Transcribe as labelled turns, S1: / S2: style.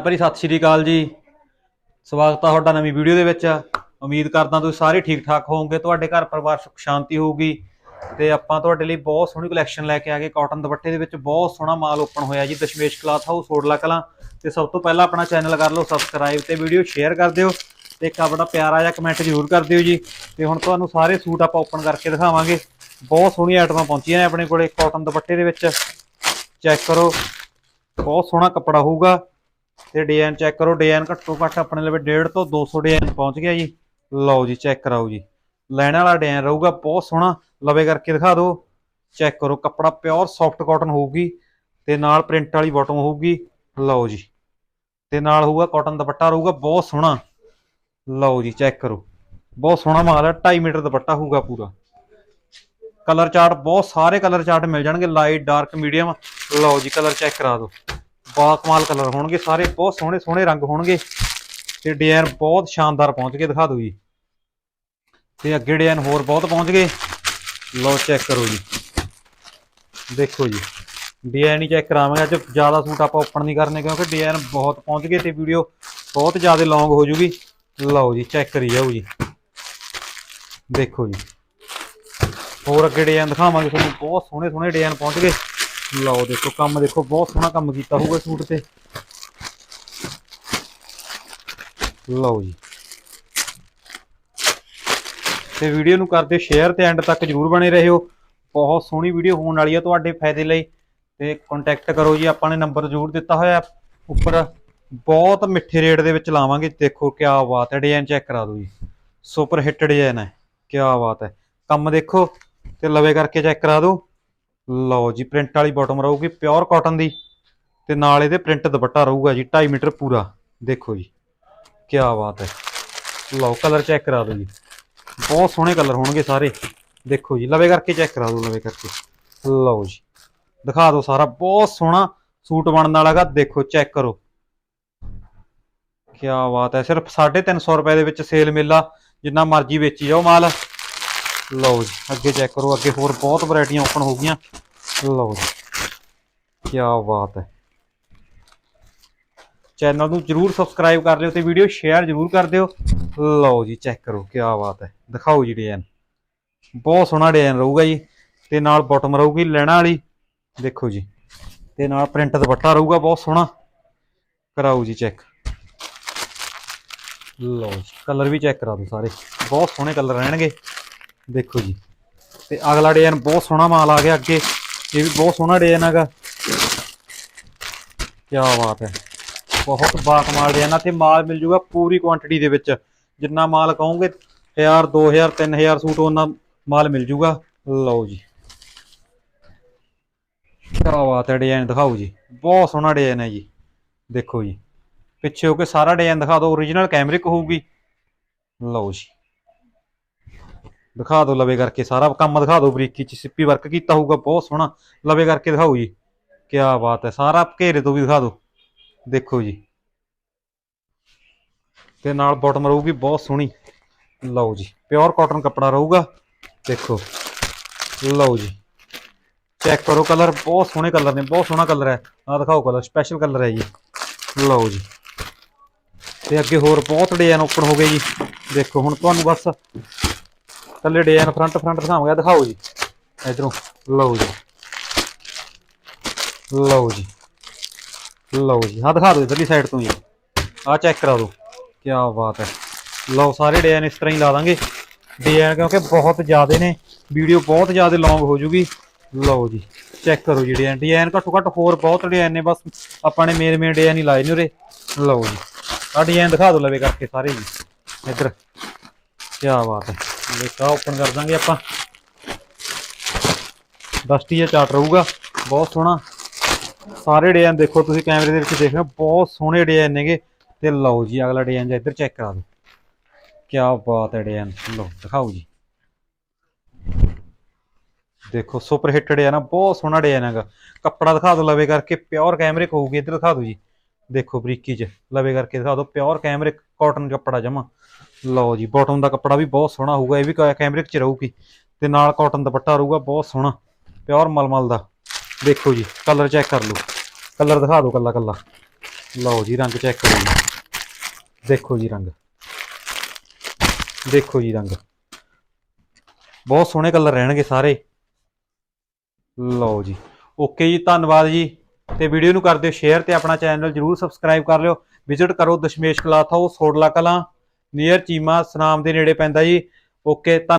S1: ਭਾਈ ਸਤਿ ਸ਼੍ਰੀ ਅਕਾਲ ਜੀ। ਸਵਾਗਤ ਆ ਤੁਹਾਡਾ ਨਵੀਂ ਵੀਡੀਓ ਦੇ ਵਿੱਚ। ਉਮੀਦ ਕਰਦਾ ਤੁਸੀਂ ਸਾਰੇ ਠੀਕ ਠਾਕ ਹੋਵੋਗੇ, ਤੁਹਾਡੇ ਘਰ ਪਰਿਵਾਰ ਸੁਖ ਸ਼ਾਂਤੀ ਹੋਊਗੀ। ਤੇ ਆਪਾਂ ਤੁਹਾਡੇ ਲਈ ਬਹੁਤ ਸੋਹਣੀ ਕਲੈਕਸ਼ਨ ਲੈ ਕੇ ਆ ਗਏ। ਕਾਟਨ ਦੁਪੱਟੇ ਦੇ ਵਿੱਚ ਬਹੁਤ ਸੋਹਣਾ ਮਾਲ ਓਪਨ ਹੋਇਆ ਜੀ, ਦਸ਼ਮੇਸ਼ ਕਲਾਥ ਹਾਊਸ ਹੋੜਲਾ ਕਲਾਂ। ਤੇ ਸਭ ਤੋਂ ਪਹਿਲਾਂ ਆਪਣਾ ਚੈਨਲ ਕਰ ਲਓ ਸਬਸਕ੍ਰਾਈਬ ਤੇ ਵੀਡੀਓ ਸ਼ੇਅਰ ਕਰ ਦਿਓ। ਤੇ ਇੱਕ ਆਪਣਾ ਪਿਆਰਾ ਜਿਹਾ ਕਮੈਂਟ ਜ਼ਰੂਰ ਕਰ ਦਿਓ ਜੀ। ਤੇ ਹੁਣ ਤੁਹਾਨੂੰ ਸਾਰੇ ਸੂਟ ਆਪਾਂ ਓਪਨ ਕਰਕੇ ਦਿਖਾਵਾਂਗੇ। ਬਹੁਤ ਸੋਹਣੀਆਂ ਆਈਟਮਾਂ ਪਹੁੰਚੀਆਂ ਨੇ ਆਪਣੇ ਕੋਲੇ ਕਾਟਨ ਦੁਪੱਟੇ ਦੇ ਵਿੱਚ। ਚੈੱਕ ਕਰੋ। ਬਹੁਤ ਸੋਹਣਾ ਕੱਪੜਾ ਹੋਊਗਾ। ਤੇ ਡਿਜ਼ਾਈਨ ਚੈੱਕ ਕਰੋ ਡਿਜ਼ਾਈਨ ਘੱਟੋ ਘੱਟ ਆਪਣੇ ਲਵੇ 1.5 ਤੋਂ 200 ਡਿਜ਼ਾਈਨ ਪਹੁੰਚ ਗਿਆ ਜੀ। ਲਓ ਜੀ, ਚੈੱਕ ਕਰਾਓ ਜੀ। ਲੈਣ ਵਾਲਾ ਡਿਜ਼ਾਈਨ ਰਹੂਗਾ, ਬਹੁਤ ਸੋਹਣਾ। ਲਵੇ ਕਰਕੇ ਦਿਖਾ ਦਿਓ। ਚੈੱਕ ਕਰੋ, ਕੱਪੜਾ ਪਿਓਰ ਸੌਫਟ ਕਾਟਨ ਹੋਊਗੀ ਤੇ ਨਾਲ ਪ੍ਰਿੰਟ ਵਾਲੀ ਬਾਟਮ ਹੋਊਗੀ। ਲਓ ਜੀ। ਤੇ ਨਾਲ ਹੋਊਗਾ ਕਾਟਨ ਦੁਪੱਟਾ, ਰਹੂਗਾ ਬਹੁਤ ਸੋਹਣਾ। ਲਓ ਜੀ, ਚੈੱਕ ਕਰੋ। ਬਹੁਤ ਸੋਹਣਾ ਮਾਲ ਹੈ 2.5 ਮੀਟਰ ਦੁਪੱਟਾ ਹੋਊਗਾ ਪੂਰਾ। ਕਲਰ ਚਾਰਟ, ਬਹੁਤ ਸਾਰੇ ਕਲਰ ਚਾਰਟ ਮਿਲ ਜਾਣਗੇ ਲਾਈਟ ਡਾਰਕ ਮੀਡੀਅਮ ਲਓ ਜੀ, ਕਲਰ ਚੈੱਕ ਕਰਾ ਦਿਓ। ਬਾ ਕਮਾਲ ਕਲਰ ਹੋਣਗੇ, ਸਾਰੇ ਬਹੁਤ ਸੋਹਣੇ ਸੋਹਣੇ ਰੰਗ ਹੋਣਗੇ ਤੇ ਡਿਜ਼ਾਈਨ ਬਹੁਤ ਸ਼ਾਨਦਾਰ ਪਹੁੰਚ ਗਏ, ਦਿਖਾ ਦਿਓ ਜੀ। ਤੇ ਅੱਗੇ ਡਿਜ਼ਾਈਨ ਹੋਰ ਬਹੁਤ ਪਹੁੰਚ ਗਏ। ਲਓ ਚੈੱਕ ਕਰੋ ਜੀ। ਦੇਖੋ ਜੀ, ਡਿਜ਼ਾਈਨ ਹੀ ਚੈੱਕ ਕਰਾਵਾਂਗੇ। ਅੱਜ ਜ਼ਿਆਦਾ ਸੂਟ ਆਪਾਂ ਓਪਨ ਨਹੀਂ ਕਰਨੇ ਕਿਉਂਕਿ ਡਿਜ਼ਾਈਨ ਬਹੁਤ ਪਹੁੰਚ ਗਏ ਤੇ ਵੀਡੀਓ ਬਹੁਤ ਜ਼ਿਆਦਾ ਲੌਂਗ ਹੋ ਜੂਗੀ। ਲਓ ਜੀ ਚੈੱਕ ਕਰੀ ਜਾਓ ਜੀ। ਦੇਖੋ ਜੀ। ਹੋਰ ਅੱਗੇ ਡਿਜ਼ਾਈਨ ਦਿਖਾਵਾਂਗੇ ਤੁਹਾਨੂੰ। ਬਹੁਤ ਸੋਹਣੇ ਸੋਹਣੇ ਡਿਜ਼ਾਈਨ ਪਹੁੰਚ ਗਏ। ਲਓ ਦੇਖੋ, ਕੰਮ ਦੇਖੋ, ਬਹੁਤ ਸੋਹਣਾ ਕੰਮ ਕੀਤਾ ਹੋਊਗਾ ਸੂਟ ਤੇ। ਲਓ ਜੀ। ਤੇ ਵੀਡੀਓ ਨੂੰ ਕਰਦੇ ਸ਼ੇਅਰ ਤੇ ਐਂਡ ਤੱਕ ਜਰੂਰ ਬਣੇ ਰਹਿਓ ਬਹੁਤ ਸੋਹਣੀ ਵੀਡੀਓ ਹੋਣ ਵਾਲੀ ਹੈ ਤੁਹਾਡੇ ਫਾਇਦੇ ਲਈ। ਤੇ ਕੰਟੈਕਟ ਕਰੋ ਜੀ, ਆਪਾਂ ਨੇ ਨੰਬਰ ਜ਼ਰੂਰ ਦਿੱਤਾ ਹੋਇਆ ਉੱਪਰ ਬਹੁਤ ਮਿੱਠੇ ਰੇਟ ਦੇ ਵਿੱਚ ਲਾਵਾਂਗੇ। ਦੇਖੋ ਕੀ ਬਾਤ ਹੈ ਡਿਜ਼ਾਈਨ ਚੈੱਕ ਕਰਾ ਦਿਓ ਜੀ। ਸੁਪਰ ਹਿੱਟ ਡਿਜ਼ਾਈਨ ਹੈ ਕੀ ਬਾਤ ਹੈ। ਕੰਮ ਦੇਖੋ ਤੇ ਲਵੇ ਕਰਕੇ ਚੈੱਕ ਕਰਾ ਦਿਓ। ਲਓ ਜੀ ਪ੍ਰਿੰਟ ਵਾਲੀ ਬਾਟਮ ਰਹੂਗੀ ਪਿਓਰ ਕਾਟਨ ਦੀ ਤੇ ਨਾਲ ਇਹਦੇ ਪ੍ਰਿੰਟ ਦੁਪੱਟਾ ਰਹੂਗਾ ਜੀ 2.5 ਮੀਟਰ ਪੂਰਾ। ਦੇਖੋ ਜੀ ਕੀ ਬਾਤ ਹੈ। ਲਓ ਕਲਰ ਚੈੱਕ ਕਰਾ ਦਿਓ ਜੀ। ਬਹੁਤ ਸੋਹਣੇ ਕਲਰ ਹੋਣਗੇ ਸਾਰੇ। ਦੇਖੋ ਜੀ, ਲਵੇ ਕਰਕੇ ਚੈੱਕ ਕਰਾ ਦਿਓ, ਲਵੇ ਕਰਕੇ। ਲਓ ਜੀ, ਦਿਖਾ ਦਿਓ ਸਾਰਾ, ਬਹੁਤ ਸੋਹਣਾ ਸੂਟ ਬਣਨ ਵਾਲਾਗਾ ਦੇਖੋ ਚੈੱਕ ਕਰੋ। ਕੀ ਬਾਤ ਹੈ, ਸਿਰਫ 350 ਰੁਪਏ ਦੇ ਵਿੱਚ ਸੇਲ ਮੇਲਾ, ਜਿੰਨਾ ਮਰਜ਼ੀ ਵੇਚੀ ਜਾਓ ਮਾਲ। ਲਓ ਜੀ, ਅੱਗੇ ਚੈੱਕ ਕਰੋ, ਅੱਗੇ ਹੋਰ ਬਹੁਤ ਵੈਰਾਈਟੀਆਂ ਓਪਨ ਹੋ ਗਈਆਂ। ਲਓ ਜੀ ਕੀ ਬਾਤ ਹੈ। ਚੈਨਲ ਨੂੰ ਜਰੂਰ ਸਬਸਕ੍ਰਾਈਬ ਕਰ ਲਿਓ ਤੇ ਵੀਡੀਓ ਸ਼ੇਅਰ ਜਰੂਰ ਕਰ ਦਿਓ। ਲਓ ਜੀ ਚੈੱਕ ਕਰੋ ਕੀ ਬਾਤ ਹੈ। ਦਿਖਾਓ ਜੀ ਡਿਜ਼ਾਈਨ। ਬਹੁਤ ਸੋਹਣਾ ਡਿਜ਼ਾਈਨ ਰਹੂਗਾ ਜੀ। ਤੇ ਨਾਲ ਬਾਟਮ ਰਹੂਗੀ ਲੈਣਾ ਵਾਲੀ। ਦੇਖੋ ਜੀ, ਤੇ ਨਾਲ ਪ੍ਰਿੰਟ ਦੁਪੱਟਾ ਰਹੂਗਾ, ਬਹੁਤ ਸੋਹਣਾ। ਕਰਾਓ ਜੀ ਚੈੱਕ ਲਓ ਜੀ ਕਲਰ ਵੀ ਚੈੱਕ ਕਰਾ ਦਿਓ ਸਾਰੇ। ਬਹੁਤ ਸੋਹਣੇ ਕਲਰ ਰਹਿਣਗੇ। ਦੇਖੋ ਜੀ, ਤੇ ਅਗਲਾ ਡਿਜ਼ਾਈਨ ਬਹੁਤ ਸੋਹਣਾ ਮਾਲ ਆ ਗਿਆ ਅੱਗੇ। ਇਹ ਵੀ ਬਹੁਤ ਸੋਹਣਾ ਡਿਜ਼ਾਈਨ ਹੈਗਾ ਕੀ ਬਾਤ ਹੈ। ਬਹੁਤ ਬਾਕਮਾਲ ਡਿਜ਼ਾਈਨ ਆ ਤੇ ਮਾਲ ਮਿਲ ਜੂਗਾ ਪੂਰੀ ਕੁਆਂਟੀਟੀ ਦੇ ਵਿੱਚ। ਜਿੰਨਾ ਮਾਲ ਕਹੋਗੇ 1000 2000 3000 ਸੂਟ ਉਹਨਾਂ ਮਾਲ ਮਿਲ ਜੂਗਾ। ਲਓ ਜੀ। ਕੀ ਬਾਤ ਹੈ ਡਿਜ਼ਾਈਨ ਦਿਖਾਓ ਜੀ। ਬਹੁਤ ਸੋਹਣਾ ਡਿਜ਼ਾਈਨ ਹੈ ਜੀ। ਦੇਖੋ ਜੀ। ਪਿੱਛੇ ਹੋ ਕੇ ਸਾਰਾ ਡਿਜ਼ਾਈਨ ਦਿਖਾ ਦਿਓ। Origignal ਕੈਮਰਿਕ ਹੋਊਗੀ। ਲਓ ਜੀ। ਦਿਖਾ ਦਿਓ ਲਵੇ ਕਰਕੇ, ਸਾਰਾ ਕੰਮ ਦਿਖਾ ਦਿਓ ਬਰੀਕੀ ਚ, ਸਿੱਪੀ ਵਰਕ ਕੀਤਾ ਹੋਊਗਾ, ਬਹੁਤ ਸੋਹਣਾ, ਲਵੇ ਕਰਕੇ ਦਿਖਾਓ ਜੀ। ਕੀ ਬਾਤ ਹੈ, ਸਾਰਾ ਘੇਰੇ ਤੋਂ ਵੀ ਦਿਖਾ ਦਿਓ। ਦੇਖੋ ਜੀ। ਤੇ ਨਾਲ ਬਾਟਮ ਰਹੂਗੀ, ਬਹੁਤ ਸੋਹਣੀ। ਲਓ ਜੀ ਪਿਓਰ ਕਾਟਨ ਕੱਪੜਾ ਰਹੂਗਾ। ਦੇਖੋ, ਲਓ ਜੀ। ਚੈੱਕ ਕਰੋ ਕਲਰ ਬਹੁਤ ਸੋਹਣੇ ਕਲਰ ਨੇ, ਬਹੁਤ ਸੋਹਣਾ ਕਲਰ ਹੈ। ਆਹ ਦਿਖਾਓ ਕਲਰ ਸਪੈਸ਼ਲ ਕਲਰ ਹੈ ਜੀ। ਲਓ ਜੀ। ਤੇ ਅੱਗੇ ਹੋਰ ਬਹੁਤ ਡਿਜ਼ਾਈਨ ਓਪਨ ਹੋ ਗਏ ਜੀ। ਦੇਖੋ, ਹੁਣ ਤੁਹਾਨੂੰ ਬਸ ਥੱਲੇ ਡਿਜ਼ਾਈਨ ਫਰੰਟ ਫਰੰਟ ਦਿਖਾਵਾਂਗਾ ਦਿਖਾਓ ਜੀ। ਇਧਰੋਂ, ਲਓ ਜੀ। ਲਓ ਜੀ। ਲਓ ਜੀ। ਹਾਂ ਦਿਖਾ ਦਿਓ ਇਧਰਲੀ ਸਾਈਡ ਤੋਂ ਜੀ। ਆਹ ਚੈੱਕ ਕਰਾ ਦਿਓ। ਕੀ ਬਾਤ ਹੈ। ਲਓ, ਸਾਰੇ ਡਿਜ਼ਾਈਨ ਇਸ ਤਰ੍ਹਾਂ ਹੀ ਲਾ ਦਾਂਗੇ। ਡਿਜ਼ਾਈਨ ਕਿਉਂਕਿ ਬਹੁਤ ਜ਼ਿਆਦੇ ਨੇ, ਵੀਡੀਓ ਬਹੁਤ ਜ਼ਿਆਦਾ ਲੌਂਗ ਹੋ ਜੂਗੀ। ਲਓ ਜੀ ਚੈੱਕ ਕਰੋ ਜੀ ਡਿਜ਼ਾਈਨ ਡਿਜ਼ਾਈਨ ਘੱਟੋ ਘੱਟ ਹੋਰ ਬਹੁਤ ਡਿਜ਼ਾਈਨ ਨੇ, ਬਸ ਆਪਾਂ ਨੇ ਮੇਨ ਮੇਨ ਡਿਜ਼ਾਈਨ ਹੀ ਲਾਏ ਨੇ ਉਰੇ। ਲਓ ਜੀ। ਆਹ ਡਿਜ਼ਾਈਨ ਦਿਖਾ ਦਿਓ ਲਵੇ ਕਰਕੇ ਸਾਰੇ ਜੀ। ਇੱਧਰ। ਕੀ ਬਾਤ ਹੈ। ਲੇਕਾ ਓਪਨ ਕਰ ਦਾਂਗੇ ਆਪਾਂ। ਡਸਟੀ ਜਿਹਾ ਚਾਰਟ ਰਹੂਗਾ। ਬਹੁਤ ਸੋਹਣਾ। ਸਾਰੇ ਡਿਜ਼ਾਈਨ ਦੇਖੋ, ਤੁਸੀਂ ਕੈਮਰੇ ਦੇ ਵਿੱਚ ਦੇਖ ਰਹੇ ਹੋ। ਬਹੁਤ ਸੋਹਣੇ ਡਿਜ਼ਾਈਨ ਨੇਗੇ। ਤੇ ਲਓ ਜੀ, ਅਗਲਾ ਡਿਜ਼ਾਈਨ ਇੱਧਰ ਚੈੱਕ ਕਰਾ ਦਿਓ। ਕੀ ਬਾਤ ਹੈ ਡਿਜ਼ਾਈਨ ਲਓ, ਦਿਖਾਓ ਜੀ। ਦੇਖੋ ਸੁਪਰ ਹਿੱਟ ਡਿਜ਼ਾਈਨ ਆ ਬਹੁਤ ਸੋਹਣਾ ਡਿਜ਼ਾਈਨ ਹੈਗਾ ਕੱਪੜਾ ਦਿਖਾ ਦਿਓ ਲਵੇ ਕਰਕੇ ਪਿਓਰ ਕੈਮਰੇ ਕਹੂਗੀ ਇੱਧਰ ਦਿਖਾ ਦਿਓ ਜੀ। ਦੇਖੋ, ਬਰੀਕੀ 'ਚ। ਲਵੇ ਕਰਕੇ ਦਿਖਾ ਦਿਓ। ਪਿਓਰ ਕੈਮਰੇ ਕਾਟਨ ਕੱਪੜਾ ਜਮਾ। ਲਓ ਜੀ ਬਾਟਮ ਦਾ ਕੱਪੜਾ ਵੀ ਬਹੁਤ ਸੋਹਣਾ ਹੋਊਗਾ, ਇਹ ਵੀ ਕੈਮਰਿਕ 'ਚ ਰਹੂਗੀ। ਤੇ ਨਾਲ ਕਾਟਨ ਦੁਪੱਟਾ ਰਹੂਗਾ, ਬਹੁਤ ਸੋਹਣਾ ਪਿਓਰ ਮਲਮਲ ਦਾ। ਦੇਖੋ ਜੀ ਕਲਰ ਚੈੱਕ ਕਰ ਲਓ। ਕਲਰ ਦਿਖਾ ਦਿਓ ਕੱਲਾ ਕੱਲਾ। ਲਓ ਜੀ, ਰੰਗ ਚੈੱਕ ਕਰੋ ਜੀ। ਦੇਖੋ ਜੀ ਰੰਗ। ਦੇਖੋ ਜੀ ਰੰਗ। ਬਹੁਤ ਸੋਹਣੇ ਕਲਰ ਰਹਿਣਗੇ ਸਾਰੇ। ਲਓ ਜੀ। ਓਕੇ ਜੀ, ਧੰਨਵਾਦ ਜੀ। ਤੇ ਵੀਡੀਓ ਨੂੰ ਕਰ ਦਿਓ ਸ਼ੇਅਰ ਤੇ ਆਪਣਾ ਚੈਨਲ ਜਰੂਰ ਸਬਸਕ੍ਰਾਈਬ ਕਰ ਲਿਓ। ਵਿਜ਼ਿਟ ਕਰੋ Dashmesh cloth house Sodla Kalan. Near Cheema Sunam ਦੇ ਨੇੜੇ ਪੈਂਦਾ ਜੀ। ਓਕੇ